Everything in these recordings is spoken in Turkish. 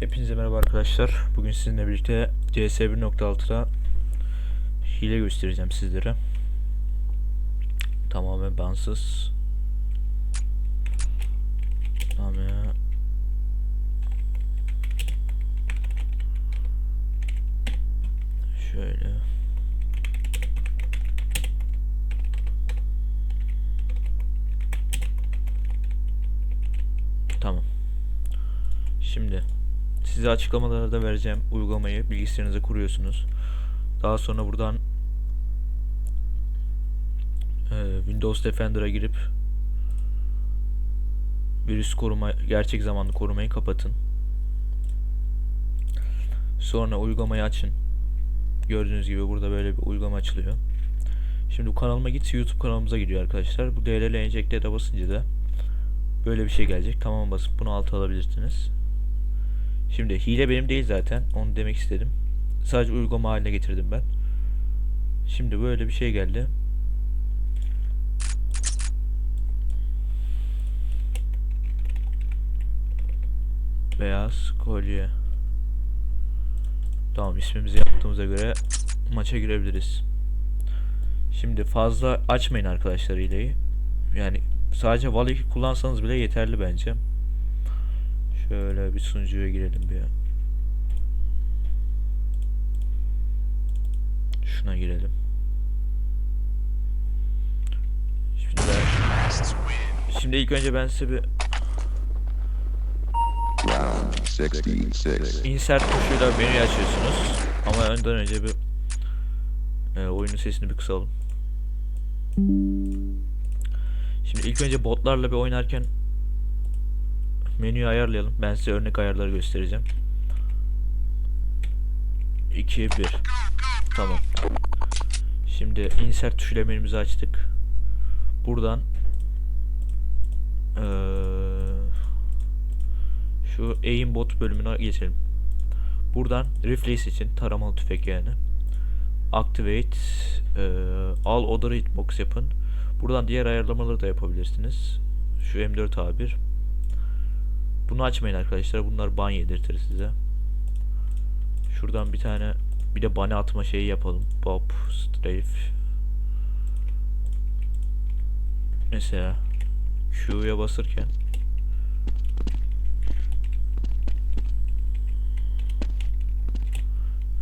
Hepinize merhaba arkadaşlar. Bugün sizinle birlikte CS 1.6'da hile göstereceğim sizlere. Tamamen bansız. Tamam ya. Şöyle. Tamam. Şimdi size açıklamalarda vereceğim uygulamayı bilgisayarınıza kuruyorsunuz. Daha sonra buradan e, Windows Defender'a girip virüs koruma gerçek zamanlı korumayı kapatın. Sonra uygulamayı açın. Gördüğünüz gibi burada böyle bir uygulama açılıyor. Şimdi bu kanalıma git YouTube kanalımıza gidiyor arkadaşlar. Bu DLL enjektöre basınca da böyle bir şey gelecek. Tamam basıp bunu alta alabilirsiniz. Şimdi hile benim değil zaten. Onu demek istedim. Sadece uygulama haline getirdim ben. Şimdi böyle bir şey geldi. Beyaz kolye. Tamam ismimizi yaptığımıza göre maça girebiliriz. Şimdi fazla açmayın arkadaşlar hileyi. Yani sadece Val 2 kullansanız bile yeterli bence. Şöyle bir sunucuya girelim bir. Şuna girelim. Şimdi Şimdi ilk önce ben size bir Round 66. insert tuşuyla menüyü açıyorsunuz. Ama önden önce bir e, oyunun sesini bir kısalım. Şimdi ilk önce botlarla bir oynarken menüyü ayarlayalım. Ben size örnek ayarları göstereceğim. 2 1 Tamam. Şimdi insert tuşuyla menümüzü açtık. Buradan eee şu aimbot bölümüne geçelim. Buradan reflex için taramalı tüfek yani. Activate eee al order hitbox yapın. Buradan diğer ayarlamaları da yapabilirsiniz. Şu M4 A1. Bunu açmayın arkadaşlar. Bunlar ban yedirtir size. Şuradan bir tane bir de bana atma şeyi yapalım. Bob, strafe. Mesela Q'ya basırken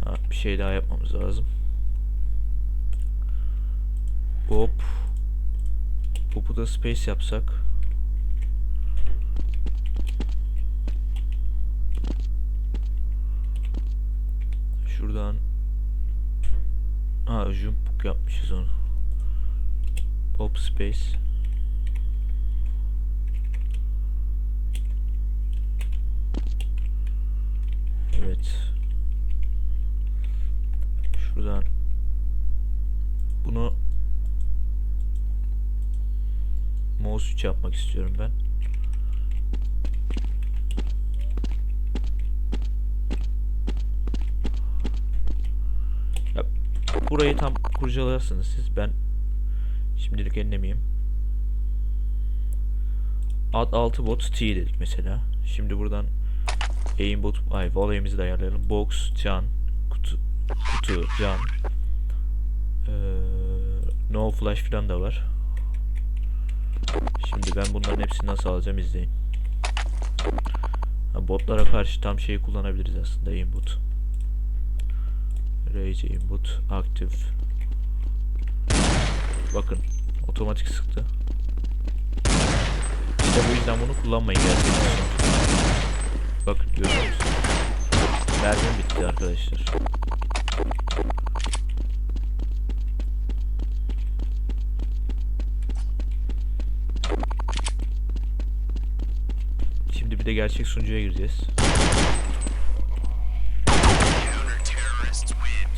ha, bir şey daha yapmamız lazım. Bob Bob'u da space yapsak Şuradan Ha jumpuk yapmışız onu. Bob space. Evet. Şuradan bunu mouse 3 yapmak istiyorum ben. Burayı tam kurcalarsınız siz. Ben şimdilik enlemeyeyim. Ad 6 bot T dedik mesela. Şimdi buradan aimbot ay volley'imizi de ayarlayalım. Box, can, kutu, kutu, can. Ee, no flash falan da var. Şimdi ben bunların hepsini nasıl alacağım izleyin. Ha, botlara karşı tam şeyi kullanabiliriz aslında aimbot. Rage aimbot aktif. Bakın otomatik sıktı. İşte bu yüzden bunu kullanmayın gerçekten. Bakın görüyor musunuz? Mermim bitti arkadaşlar. Şimdi bir de gerçek sunucuya gireceğiz.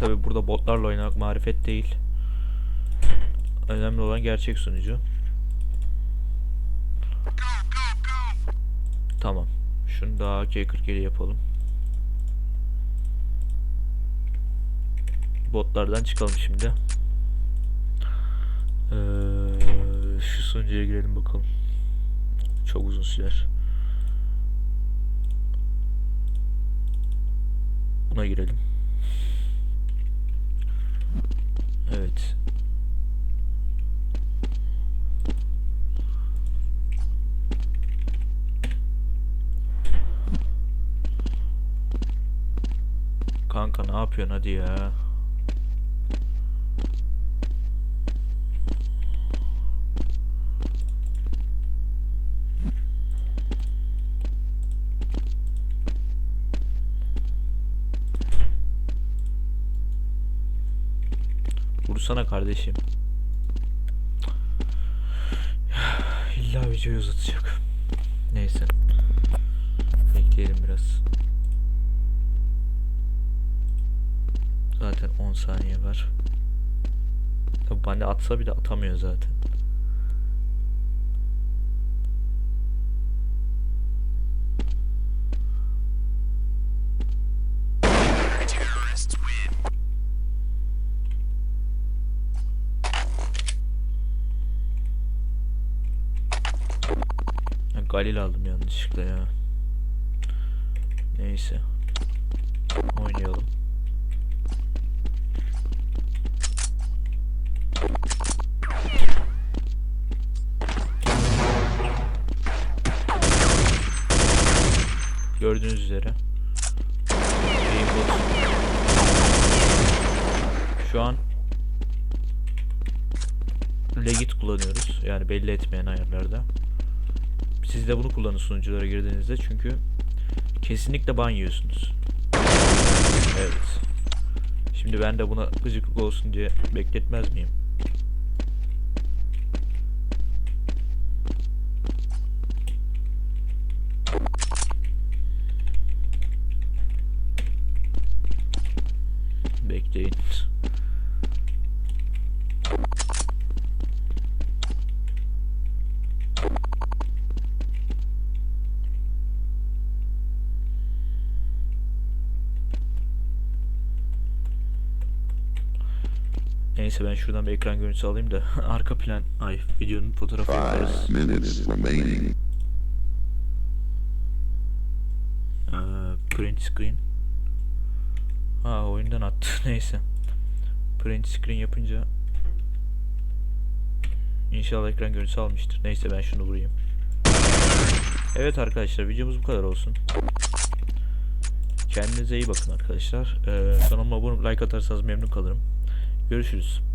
Tabi burada botlarla oynamak marifet değil. Önemli olan gerçek sunucu. Tamam. Şunu da AK-47 yapalım. Botlardan çıkalım şimdi. Ee, şu sunucuya girelim bakalım. Çok uzun sürer. moduna girelim. Evet. Kanka ne yapıyorsun hadi ya. Vursana kardeşim. İlla videoyu uzatacak. Neyse. Bekleyelim biraz. Zaten 10 saniye var. Tabi bana atsa bile atamıyor zaten. Galil aldım yanlışlıkla ya. Neyse. Oynayalım. Gördüğünüz üzere. Şu an Legit kullanıyoruz. Yani belli etmeyen ayarlarda. Siz de bunu kullanın sunuculara girdiğinizde çünkü kesinlikle ban yiyorsunuz. Evet. Şimdi ben de buna gıcıklık olsun diye bekletmez miyim? Neyse ben şuradan bir ekran görüntüsü alayım da arka plan ay videonun fotoğrafı yaparız. Ee, print screen. Ha oyundan attı. Neyse. Print screen yapınca İnşallah ekran görüntüsü almıştır. Neyse ben şunu vurayım. Evet arkadaşlar videomuz bu kadar olsun. Kendinize iyi bakın arkadaşlar. Ee, kanalıma abone like atarsanız memnun kalırım. Görüşürüz.